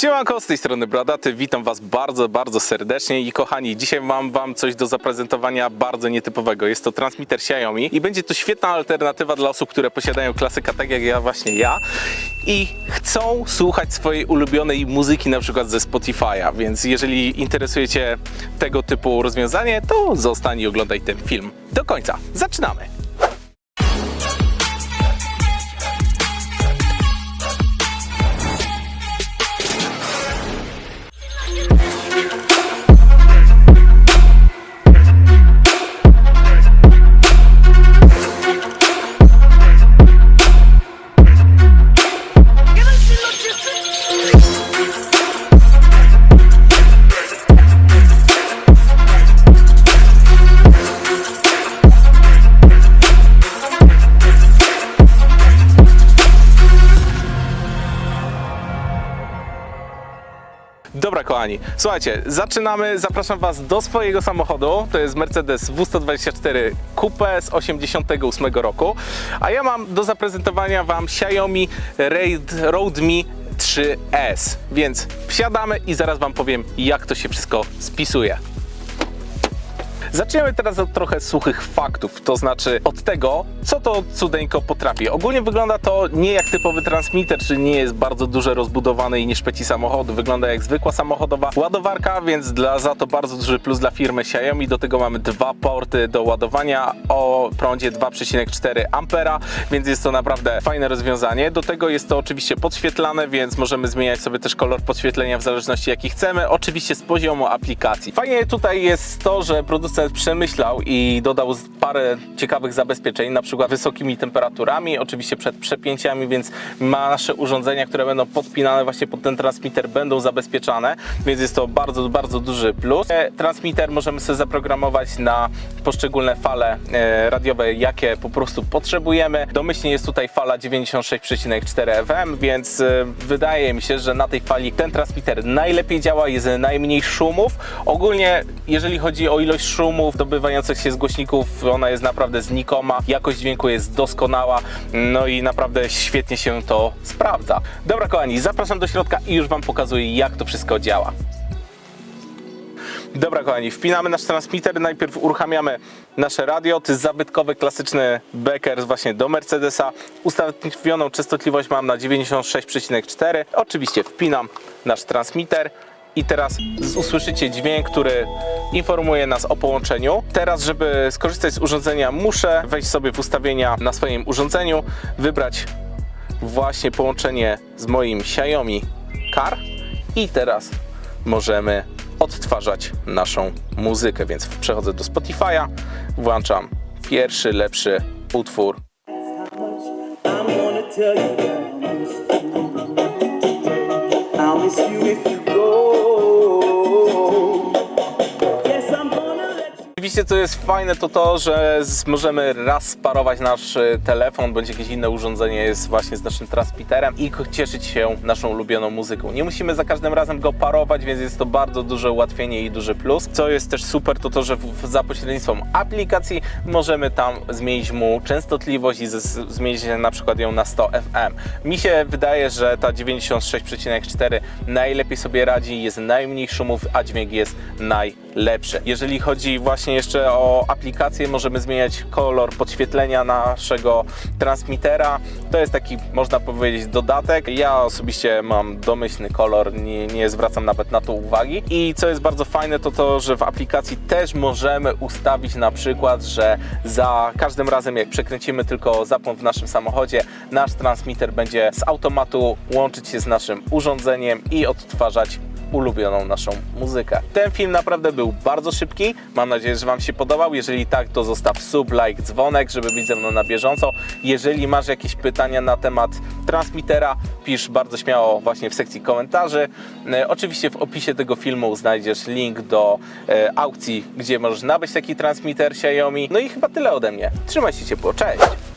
Siemanko, z tej strony Bradaty, witam Was bardzo, bardzo serdecznie i kochani, dzisiaj mam Wam coś do zaprezentowania bardzo nietypowego. Jest to transmitter Xiaomi i będzie to świetna alternatywa dla osób, które posiadają klasyka tak jak ja, właśnie ja i chcą słuchać swojej ulubionej muzyki na przykład ze Spotify'a, więc jeżeli interesujecie tego typu rozwiązanie, to zostań i oglądaj ten film do końca. Zaczynamy! Dobra, kochani, słuchajcie, zaczynamy. Zapraszam Was do swojego samochodu. To jest Mercedes W124 Coupe z 88 roku. A ja mam do zaprezentowania Wam Xiaomi Raid Roadme 3S. Więc wsiadamy i zaraz Wam powiem, jak to się wszystko spisuje. Zaczniemy teraz od trochę suchych faktów, to znaczy od tego, co to cudeńko potrafi. Ogólnie wygląda to nie jak typowy transmitter, czyli nie jest bardzo duże, rozbudowane i nie szpeci samochodu. Wygląda jak zwykła samochodowa ładowarka, więc dla, za to bardzo duży plus dla firmy Xiaomi. Do tego mamy dwa porty do ładowania o prądzie 2,4 ampera, więc jest to naprawdę fajne rozwiązanie. Do tego jest to oczywiście podświetlane, więc możemy zmieniać sobie też kolor podświetlenia w zależności jaki chcemy, oczywiście z poziomu aplikacji. Fajnie tutaj jest to, że producent przemyślał i dodał parę ciekawych zabezpieczeń, na przykład wysokimi temperaturami, oczywiście przed przepięciami, więc nasze urządzenia, które będą podpinane właśnie pod ten transmitter, będą zabezpieczane, więc jest to bardzo, bardzo duży plus. E, Transmitter możemy sobie zaprogramować na poszczególne fale e, radiowe, jakie po prostu potrzebujemy. Domyślnie jest tutaj fala 96,4 FM, więc e, wydaje mi się, że na tej fali ten transmitter najlepiej działa, jest najmniej szumów. Ogólnie, jeżeli chodzi o ilość szumów dobywających się z głośników, ona jest naprawdę znikoma, jakość dźwięku jest doskonała, no i naprawdę świetnie się to sprawdza. Dobra kochani, zapraszam do środka i już Wam pokazuję, jak to wszystko działa. Dobra kochani, wpinamy nasz transmitter, najpierw uruchamiamy nasze radio, to jest zabytkowy, klasyczny Becker właśnie do Mercedesa. Ustawioną częstotliwość mam na 96,4. Oczywiście wpinam nasz transmitter i teraz usłyszycie dźwięk, który informuje nas o połączeniu. Teraz, żeby skorzystać z urządzenia, muszę wejść sobie w ustawienia na swoim urządzeniu, wybrać właśnie połączenie z moim Xiaomi Car i teraz możemy odtwarzać naszą muzykę, więc przechodzę do Spotify'a, włączam pierwszy, lepszy utwór. I miss you if you Oczywiście co jest fajne to to, że możemy raz sparować nasz e, telefon bądź jakieś inne urządzenie jest właśnie z naszym transmitterem i cieszyć się naszą ulubioną muzyką. Nie musimy za każdym razem go parować, więc jest to bardzo duże ułatwienie i duży plus. Co jest też super to to, że w, za pośrednictwem aplikacji możemy tam zmienić mu częstotliwość i z, zmienić na przykład ją na 100 FM. Mi się wydaje, że ta 96,4 najlepiej sobie radzi, jest najmniej szumów, a dźwięk jest najlepszy. Jeżeli chodzi właśnie jeszcze o aplikację, możemy zmieniać kolor podświetlenia naszego transmitera. To jest taki, można powiedzieć, dodatek. Ja osobiście mam domyślny kolor, nie, nie zwracam nawet na to uwagi. I co jest bardzo fajne, to to, że w aplikacji też możemy ustawić na przykład, że za każdym razem jak przekręcimy tylko zapłon w naszym samochodzie, nasz transmitter będzie z automatu łączyć się z naszym urządzeniem i odtwarzać ulubioną naszą muzykę. Ten film naprawdę był bardzo szybki. Mam nadzieję, że Wam się podobał. Jeżeli tak, to zostaw sub, like, dzwonek, żeby być ze mną na bieżąco. Jeżeli masz jakieś pytania na temat transmitera, pisz bardzo śmiało właśnie w sekcji komentarzy. E, Oczywiście w opisie tego filmu znajdziesz link do e, aukcji, gdzie możesz nabyć taki transmitter Xiaomi. No i chyba tyle ode mnie. Trzymaj się ciepło, cześć!